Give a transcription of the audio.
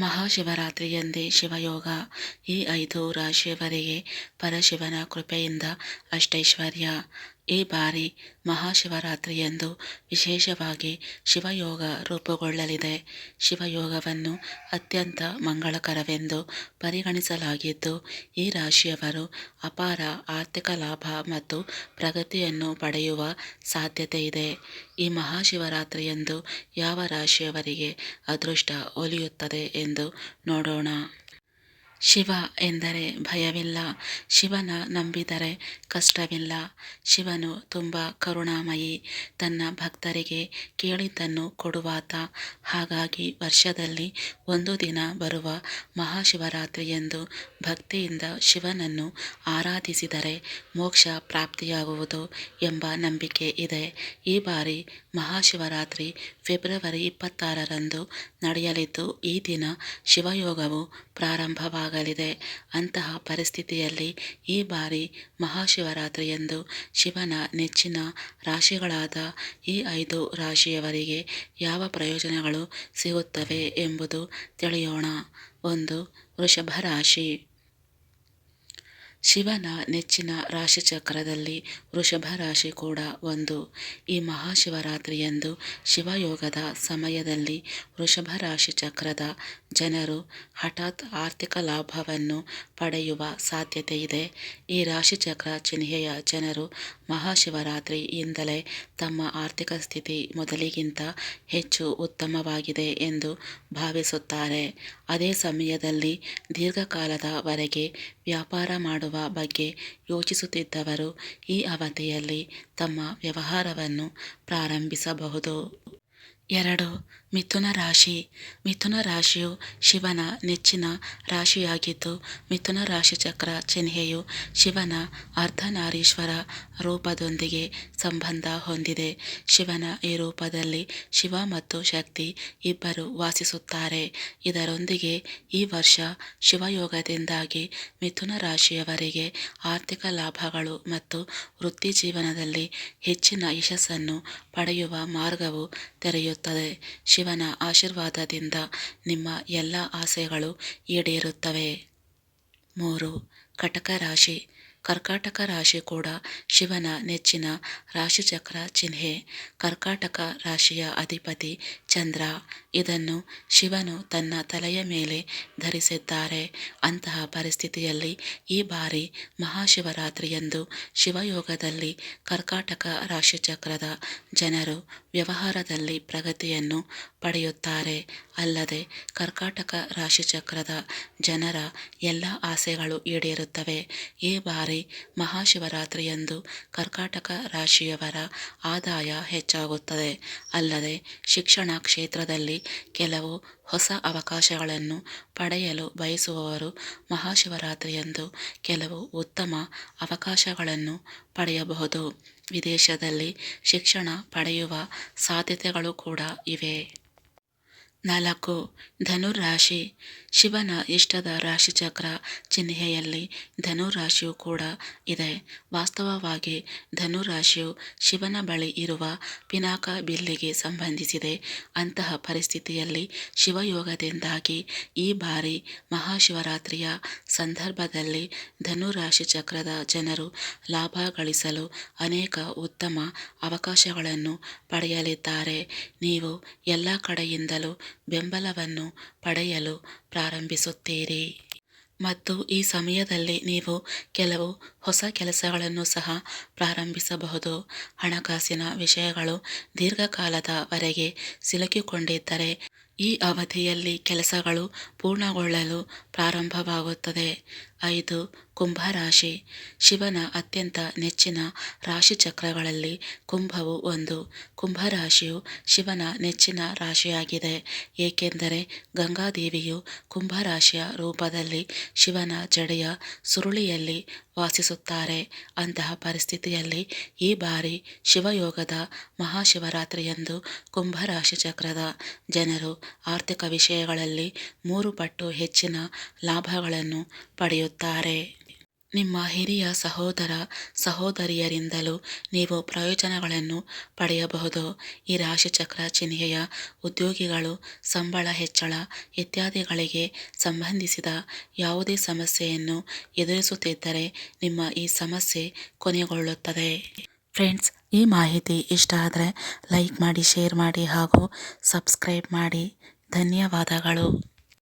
ಮಹಾಶಿವರಾತ್ರಿಯಂದೇ ಶಿವಯೋಗ ಈ ಐದು ರಾಶಿಯವರಿಗೆ ಪರಶಿವನ ಕೃಪೆಯಿಂದ ಅಷ್ಟೈಶ್ವರ್ಯ. ಈ ಬಾರಿ ಮಹಾಶಿವರಾತ್ರಿಯಂದು ವಿಶೇಷವಾಗಿ ಶಿವಯೋಗ ರೂಪುಗೊಳ್ಳಲಿದೆ. ಶಿವಯೋಗವನ್ನು ಅತ್ಯಂತ ಮಂಗಳಕರವೆಂದು ಪರಿಗಣಿಸಲಾಗಿದ್ದು, ಈ ರಾಶಿಯವರು ಅಪಾರ ಆರ್ಥಿಕ ಲಾಭ ಮತ್ತು ಪ್ರಗತಿಯನ್ನು ಪಡೆಯುವ ಸಾಧ್ಯತೆ ಇದೆ ಈ ಮಹಾಶಿವರಾತ್ರಿಯಂದು ಯಾವ ರಾಶಿಯವರಿಗೆ ಅದೃಷ್ಟ ಒಲಿಯುತ್ತದೆ ಎಂದು ನೋಡೋಣ. ಶಿವ ಎಂದರೆ ಭಯವಿಲ್ಲ. ಶಿವನ ನಂಬಿದರೆ ಕಷ್ಟವಿಲ್ಲ. ಶಿವನು ತುಂಬ ಕರುಣಾಮಯಿ. ತನ್ನ ಭಕ್ತರಿಗೆ ಕೇಳಿದ್ದನ್ನು ಕೊಡುವಾತ. ಹಾಗಾಗಿ ವರ್ಷದಲ್ಲಿ ಒಂದು ದಿನ ಬರುವ ಮಹಾಶಿವರಾತ್ರಿಯಂದು ಭಕ್ತಿಯಿಂದ ಶಿವನನ್ನು ಆರಾಧಿಸಿದರೆ ಮೋಕ್ಷ ಪ್ರಾಪ್ತಿಯಾಗುವುದು ಎಂಬ ನಂಬಿಕೆ ಇದೆ. ಈ ಬಾರಿ ಮಹಾಶಿವರಾತ್ರಿ ಫೆಬ್ರವರಿ ಇಪ್ಪತ್ತಾರರಂದು ನಡೆಯಲಿದ್ದು ಈ ದಿನ ಶಿವಯೋಗವು ಪ್ರಾರಂಭವಾಗಲಿದೆ ಅಂತಹ ಪರಿಸ್ಥಿತಿಯಲ್ಲಿ ಈ ಬಾರಿ ಮಹಾಶಿವರಾತ್ರಿಯಂದು ಶಿವನ ನೆಚ್ಚಿನ ರಾಶಿಗಳಾದ ಈ ಐದು ರಾಶಿಯವರಿಗೆ ಯಾವ ಪ್ರಯೋಜನಗಳು ಸಿಗುತ್ತವೆ ಎಂಬುದು ತಿಳಿಯೋಣ. ಒಂದು ವೃಷಭ ರಾಶಿ. ಶಿವನ ನೆಚ್ಚಿನ ರಾಶಿಚಕ್ರದಲ್ಲಿ ವೃಷಭ ರಾಶಿ ಕೂಡ ಒಂದು. ಈ ಮಹಾಶಿವರಾತ್ರಿಯಂದು ಶಿವಯೋಗದ ಸಮಯದಲ್ಲಿ ವೃಷಭ ರಾಶಿ ಚಕ್ರದ ಜನರು ಹಠಾತ್ ಆರ್ಥಿಕ ಲಾಭವನ್ನು ಪಡೆಯುವ ಸಾಧ್ಯತೆ ಇದೆ ಈ ರಾಶಿಚಕ್ರ ಚಿಹ್ನೆಯ ಜನರು ಮಹಾಶಿವರಾತ್ರಿಯಿಂದಲೇ ತಮ್ಮ ಆರ್ಥಿಕ ಸ್ಥಿತಿ ಮೊದಲಿಗಿಂತ ಹೆಚ್ಚು ಉತ್ತಮವಾಗಿದೆ ಎಂದು ಭಾವಿಸುತ್ತಾರೆ. ಅದೇ ಸಮಯದಲ್ಲಿ ದೀರ್ಘಕಾಲದವರೆಗೆ ವ್ಯಾಪಾರ ಮಾಡುವ ಬಗ್ಗೆ ಯೋಚಿಸುತ್ತಿದ್ದವರು ಈ ಅವಧಿಯಲ್ಲಿ ತಮ್ಮ ವ್ಯವಹಾರವನ್ನು ಪ್ರಾರಂಭಿಸಬಹುದು. ಎರಡು ಮಿಥುನ ರಾಶಿ. ಮಿಥುನ ರಾಶಿಯು ಶಿವನ ನೆಚ್ಚಿನ ರಾಶಿಯಾಗಿದ್ದು, ಮಿಥುನ ರಾಶಿ ಚಕ್ರ ಚಿಹ್ನೆಯು ಶಿವನ ಅರ್ಧನಾರೀಶ್ವರ ರೂಪದೊಂದಿಗೆ ಸಂಬಂಧ ಹೊಂದಿದೆ. ಶಿವನ ಈ ರೂಪದಲ್ಲಿ ಶಿವ ಮತ್ತು ಶಕ್ತಿ ಇಬ್ಬರು ವಾಸಿಸುತ್ತಾರೆ. ಇದರೊಂದಿಗೆ ಈ ವರ್ಷ ಶಿವಯೋಗದಿಂದಾಗಿ ಮಿಥುನ ರಾಶಿಯವರಿಗೆ ಆರ್ಥಿಕ ಲಾಭಗಳು ಮತ್ತು ವೃತ್ತಿ ಜೀವನದಲ್ಲಿ ಹೆಚ್ಚಿನ ಯಶಸ್ಸನ್ನು ಪಡೆಯುವ ಮಾರ್ಗವು ತೆರೆಯುತ್ತದೆ. ಶಿವನ ಆಶೀರ್ವಾದದಿಂದ ನಿಮ್ಮ ಎಲ್ಲ ಆಸೆಗಳು ಈಡೇರುತ್ತವೆ. ಮೂರು ಕಟಕ ರಾಶಿ. ಕರ್ಕಾಟಕ ರಾಶಿ ಕೂಡ ಶಿವನ ನೆಚ್ಚಿನ ರಾಶಿಚಕ್ರ ಚಿಹ್ನೆ. ಕರ್ಕಾಟಕ ರಾಶಿಯ ಅಧಿಪತಿ ಚಂದ್ರ. ಇದನ್ನು ಶಿವನು ತನ್ನ ತಲೆಯ ಮೇಲೆ ಧರಿಸಿದ್ದಾರೆ. ಅಂತಹ ಪರಿಸ್ಥಿತಿಯಲ್ಲಿ ಈ ಬಾರಿ ಮಹಾಶಿವರಾತ್ರಿಯಂದು ಶಿವಯೋಗದಲ್ಲಿ ಕರ್ಕಾಟಕ ರಾಶಿಚಕ್ರದ ಜನರು ವ್ಯವಹಾರದಲ್ಲಿ ಪ್ರಗತಿಯನ್ನು ಪಡೆಯುತ್ತಾರೆ. ಅಲ್ಲದೆ ಕರ್ಕಾಟಕ ರಾಶಿಚಕ್ರದ ಜನರ ಎಲ್ಲ ಆಸೆಗಳು ಈಡೇರುತ್ತವೆ. ಈ ಬಾರಿ ಮಹಾಶಿವರಾತ್ರಿಯಂದು ಕರ್ಕಾಟಕ ರಾಶಿಯವರ ಆದಾಯ ಹೆಚ್ಚಾಗುತ್ತದೆ. ಅಲ್ಲದೆ ಶಿಕ್ಷಣ ಕ್ಷೇತ್ರದಲ್ಲಿ ಕೆಲವು ಹೊಸ ಅವಕಾಶಗಳನ್ನು ಪಡೆಯಲು ಬಯಸುವವರು ಮಹಾಶಿವರಾತ್ರಿಯಂದು ಕೆಲವು ಉತ್ತಮ ಅವಕಾಶಗಳನ್ನು ಪಡೆಯಬಹುದು. ವಿದೇಶದಲ್ಲಿ ಶಿಕ್ಷಣ ಪಡೆಯುವ ಸಾಧ್ಯತೆಗಳು ಕೂಡ ಇವೆ. ನಾಲ್ಕು ಧನುರಾಶಿ ಶಿವನ ಇಷ್ಟದ ರಾಶಿಚಕ್ರ ಚಿಹ್ನೆಯಲ್ಲಿ ಧನುರಾಶಿಯು ಕೂಡ ಇದೆ. ವಾಸ್ತವವಾಗಿ ಧನುರಾಶಿಯು ಶಿವನ ಬಳಿ ಇರುವ ಪಿನಾಕ ಬಿಲ್ಲಿಗೆ ಸಂಬಂಧಿಸಿದೆ. ಅಂತಹ ಪರಿಸ್ಥಿತಿಯಲ್ಲಿ ಶಿವಯೋಗದಿಂದಾಗಿ ಈ ಬಾರಿ ಮಹಾಶಿವರಾತ್ರಿಯ ಸಂದರ್ಭದಲ್ಲಿ ಧನುರಾಶಿ ಚಕ್ರದ ಜನರು ಲಾಭ ಗಳಿಸಲು ಅನೇಕ ಉತ್ತಮ ಅವಕಾಶಗಳನ್ನು ಪಡೆಯಲಿದ್ದಾರೆ. ನೀವು ಎಲ್ಲ ಕಡೆಯಿಂದಲೂ ಬೆಂಬಲವನ್ನು ಪಡೆಯಲು ಪ್ರಾರಂಭಿಸುತ್ತೀರಿ. ಮತ್ತು ಈ ಸಮಯದಲ್ಲಿ ನೀವು ಕೆಲವು ಹೊಸ ಕೆಲಸಗಳನ್ನು ಸಹ ಪ್ರಾರಂಭಿಸಬಹುದು. ಹಣಕಾಸಿನ ವಿಷಯಗಳು ದೀರ್ಘಕಾಲದವರೆಗೆ ಸಿಲುಕಿಕೊಂಡಿದ್ದರೆ ಈ ಅವಧಿಯಲ್ಲಿ ಕೆಲಸಗಳು ಪೂರ್ಣಗೊಳ್ಳಲು ಪ್ರಾರಂಭವಾಗುತ್ತದೆ. ಐದು ಕುಂಭರಾಶಿ. ಶಿವನ ಅತ್ಯಂತ ನೆಚ್ಚಿನ ರಾಶಿಚಕ್ರಗಳಲ್ಲಿ ಕುಂಭವು ಒಂದು. ಕುಂಭರಾಶಿಯು ಶಿವನ ನೆಚ್ಚಿನ ರಾಶಿಯಾಗಿದೆ. ಏಕೆಂದರೆ ಗಂಗಾದೇವಿಯು ಕುಂಭರಾಶಿಯ ರೂಪದಲ್ಲಿ ಶಿವನ ಜಡೆಯ ಸುರುಳಿಯಲ್ಲಿ ವಾಸಿಸುತ್ತಾರೆ. ಅಂತಹ ಪರಿಸ್ಥಿತಿಯಲ್ಲಿ ಈ ಬಾರಿ ಶಿವಯೋಗದ ಮಹಾಶಿವರಾತ್ರಿಯಂದು ಕುಂಭರಾಶಿ ಚಕ್ರದ ಜನರು ಆರ್ಥಿಕ ವಿಷಯಗಳಲ್ಲಿ ಮೂರು ಪಟ್ಟು ಹೆಚ್ಚಿನ ಲಾಭಗಳನ್ನು ಪಡೆಯುತ್ತಾರೆ. ನಿಮ್ಮ ಹಿರಿಯ ಸಹೋದರ ಸಹೋದರಿಯರಿಂದಲೂ ನೀವು ಪ್ರಯೋಜನಗಳನ್ನು ಪಡೆಯಬಹುದು? ಈ ರಾಶಿಚಕ್ರ ಚಿಹ್ನೆಯ ಉದ್ಯೋಗಿಗಳು, ಸಂಬಳ ಹೆಚ್ಚಳ ಇತ್ಯಾದಿಗಳಿಗೆ ಸಂಬಂಧಿಸಿದ ಯಾವುದೇ ಸಮಸ್ಯೆಯನ್ನು ಎದುರಿಸುತ್ತಿದ್ದರೆ ನಿಮ್ಮ ಈ ಸಮಸ್ಯೆ ಕೊನೆಗೊಳ್ಳುತ್ತದೆ. ಫ್ರೆಂಡ್ಸ್, ಈ ಮಾಹಿತಿ ಇಷ್ಟ ಆದರೆ ಲೈಕ್ ಮಾಡಿ, ಶೇರ್ ಮಾಡಿ ಹಾಗೂ ಸಬ್ಸ್ಕ್ರೈಬ್ ಮಾಡಿ. ಧನ್ಯವಾದಗಳು.